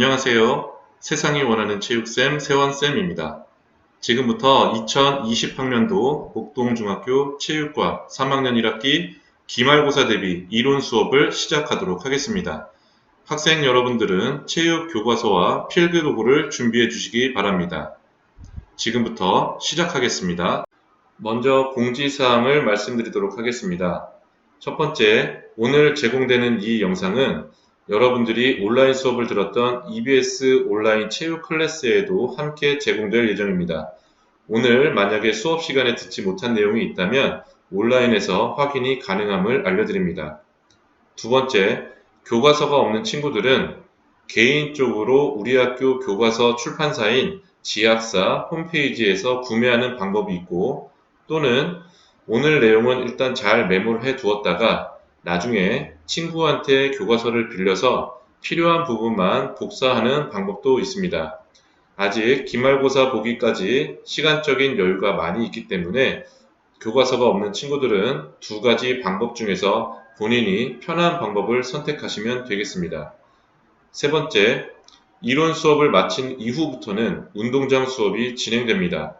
안녕하세요. 세상이 원하는 체육쌤 세원쌤입니다. 지금부터 2020학년도 목동중학교 체육과 3학년 1학기 기말고사 대비 이론 수업을 시작하도록 하겠습니다. 학생 여러분들은 체육 교과서와 필기 도구를 준비해 주시기 바랍니다. 지금부터 시작하겠습니다. 먼저 공지사항을 말씀드리도록 하겠습니다. 첫 번째, 오늘 제공되는 이 영상은 여러분들이 온라인 수업을 들었던 EBS 온라인 체육 클래스에도 함께 제공될 예정입니다. 오늘 만약에 수업 시간에 듣지 못한 내용이 있다면 온라인에서 확인이 가능함을 알려드립니다. 두 번째, 교과서가 없는 친구들은 개인적으로 우리 학교 교과서 출판사인 지학사 홈페이지에서 구매하는 방법이 있고 또는 오늘 내용은 일단 잘 메모를 해 두었다가 나중에 친구한테 교과서를 빌려서 필요한 부분만 복사하는 방법도 있습니다. 아직 기말고사 보기까지 시간적인 여유가 많이 있기 때문에 교과서가 없는 친구들은 두 가지 방법 중에서 본인이 편한 방법을 선택하시면 되겠습니다. 세 번째, 이론 수업을 마친 이후부터는 운동장 수업이 진행됩니다.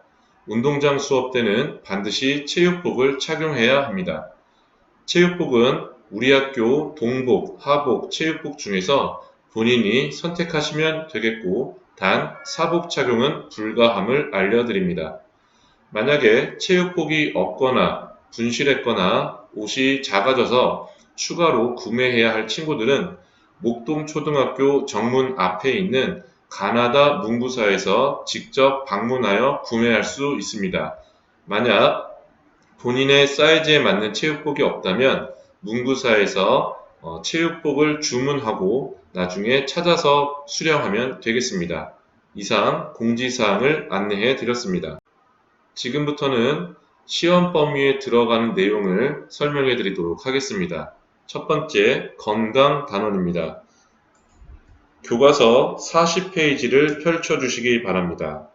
운동장 수업 때는 반드시 체육복을 착용해야 합니다. 체육복은 우리 학교 동복, 하복, 체육복 중에서 본인이 선택하시면 되겠고 단 사복 착용은 불가함을 알려드립니다. 만약에 체육복이 없거나 분실했거나 옷이 작아져서 추가로 구매해야 할 친구들은 목동초등학교 정문 앞에 있는 가나다 문구사에서 직접 방문하여 구매할 수 있습니다. 만약 본인의 사이즈에 맞는 체육복이 없다면 문구사에서 어, 체육복을 주문하고 나중에 찾아서 수령하면 되겠습니다. 이상 공지사항을 안내해 드렸습니다. 지금부터는 시험 범위에 들어가는 내용을 설명해 드리도록 하겠습니다. 첫 번째, 건강 단원입니다. 교과서 40페이지를 펼쳐 주시기 바랍니다.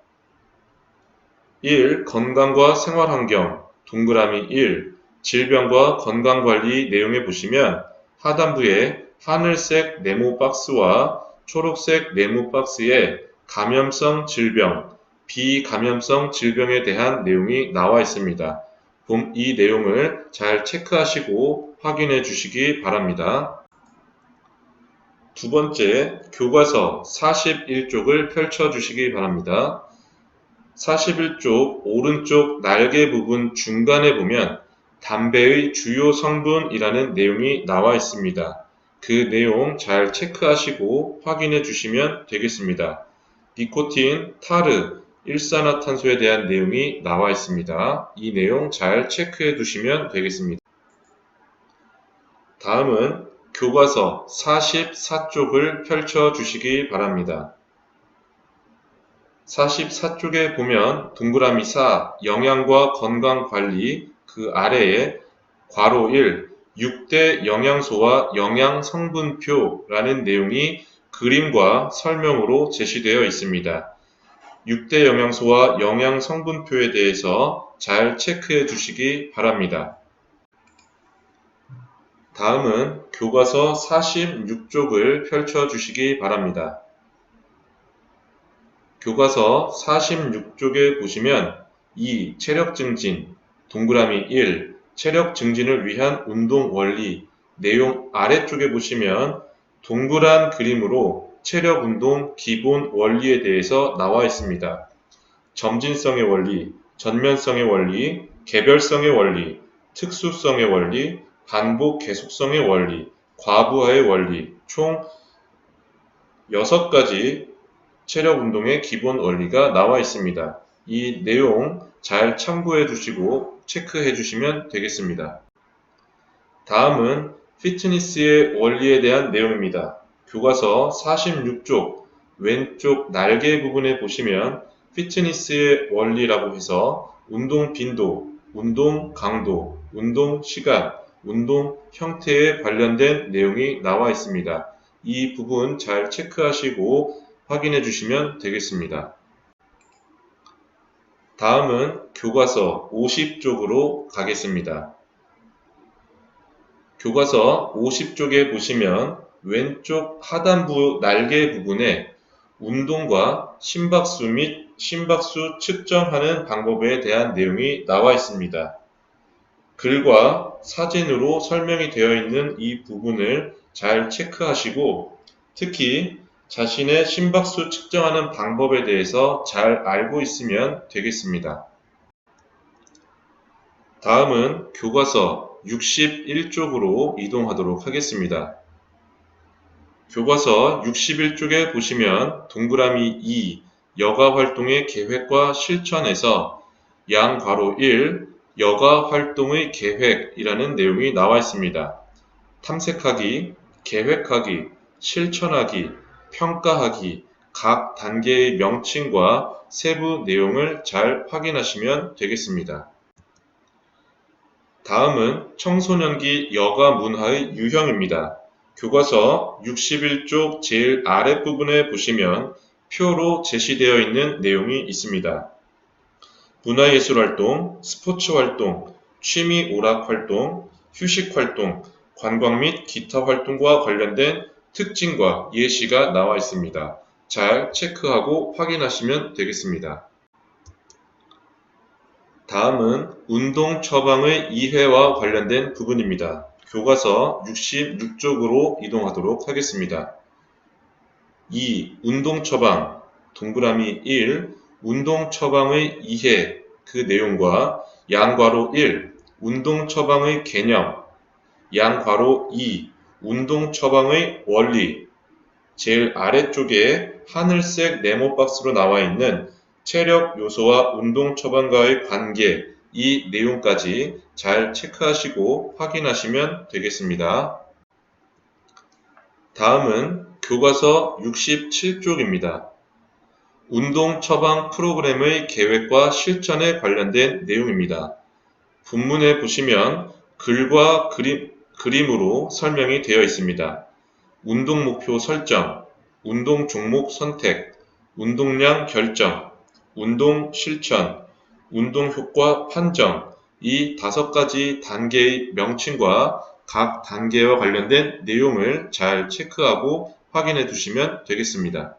1. 건강과 생활환경 동그라미 1. 질병과 건강관리 내용에 보시면 하단부에 하늘색 네모 박스와 초록색 네모 박스에 감염성 질병, 비감염성 질병에 대한 내용이 나와 있습니다. 이 내용을 잘 체크하시고 확인해 주시기 바랍니다. 두 번째, 교과서 41쪽을 펼쳐 주시기 바랍니다. 41쪽 오른쪽 날개 부분 중간에 보면 담배의 주요 성분이라는 내용이 나와 있습니다. 그 내용 잘 체크하시고 확인해 주시면 되겠습니다. 니코틴, 타르, 일산화탄소에 대한 내용이 나와 있습니다. 이 내용 잘 체크해 두시면 되겠습니다. 다음은 교과서 44쪽을 펼쳐 주시기 바랍니다. 44쪽에 보면 동그라미 4 영양과 건강 관리 그 아래에 괄호 1 6대 영양소와 영양 성분표라는 내용이 그림과 설명으로 제시되어 있습니다. 6대 영양소와 영양 성분표에 대해서 잘 체크해 주시기 바랍니다. 다음은 교과서 46쪽을 펼쳐 주시기 바랍니다. 교과서 46쪽에 보시면 2. 체력 증진, 동그라미 1. 체력 증진을 위한 운동 원리, 내용 아래쪽에 보시면 동그란 그림으로 체력 운동 기본 원리에 대해서 나와 있습니다. 점진성의 원리, 전면성의 원리, 개별성의 원리, 특수성의 원리, 반복 계속성의 원리, 과부하의 원리, 총 6가지 체력 운동의 기본 원리가 나와 있습니다. 이 내용 잘 참고해 주시고 체크해 주시면 되겠습니다. 다음은 피트니스의 원리에 대한 내용입니다. 교과서 46쪽 왼쪽 날개 부분에 보시면 피트니스의 원리라고 해서 운동 빈도, 운동 강도, 운동 시간, 운동 형태에 관련된 내용이 나와 있습니다. 이 부분 잘 체크하시고 확인해 주시면 되겠습니다. 다음은 교과서 50쪽으로 가겠습니다. 교과서 50쪽에 보시면 왼쪽 하단부 날개 부분에 운동과 심박수 및 심박수 측정하는 방법에 대한 내용이 나와 있습니다. 글과 사진으로 설명이 되어 있는 이 부분을 잘 체크하시고 특히 자신의 심박수 측정하는 방법에 대해서 잘 알고 있으면 되겠습니다. 다음은 교과서 61쪽으로 이동하도록 하겠습니다. 교과서 61쪽에 보시면 동그라미 2 여가 활동의 계획과 실천에서 양괄호 1 여가 활동의 계획이라는 내용이 나와 있습니다. 탐색하기, 계획하기, 실천하기, 평가하기, 각 단계의 명칭과 세부 내용을 잘 확인하시면 되겠습니다. 다음은 청소년기 여가 문화의 유형입니다. 교과서 61쪽 제일 아랫부분에 보시면 표로 제시되어 있는 내용이 있습니다. 문화예술 활동, 스포츠 활동, 취미 오락 활동, 휴식 활동, 관광 및 기타 활동과 관련된 특징과 예시가 나와 있습니다. 잘 체크하고 확인하시면 되겠습니다. 다음은 운동 처방의 이해와 관련된 부분입니다. 교과서 66쪽으로 이동하도록 하겠습니다. 2. 운동 처방 동그라미 1. 운동 처방의 이해 그 내용과 양괄호 1. 운동 처방의 개념 양괄호 2. 운동 처방의 원리 제일 아래쪽에 하늘색 네모 박스로 나와 있는 체력 요소와 운동 처방과의 관계 이 내용까지 잘 체크하시고 확인하시면 되겠습니다. 다음은 교과서 67쪽입니다. 운동 처방 프로그램의 계획과 실천에 관련된 내용입니다. 본문에 보시면 글과 그림, 그림으로 설명이 되어 있습니다. 운동 목표 설정, 운동 종목 선택, 운동량 결정, 운동 실천, 운동 효과 판정, 이 다섯 가지 단계의 명칭과 각 단계와 관련된 내용을 잘 체크하고 확인해 두시면 되겠습니다.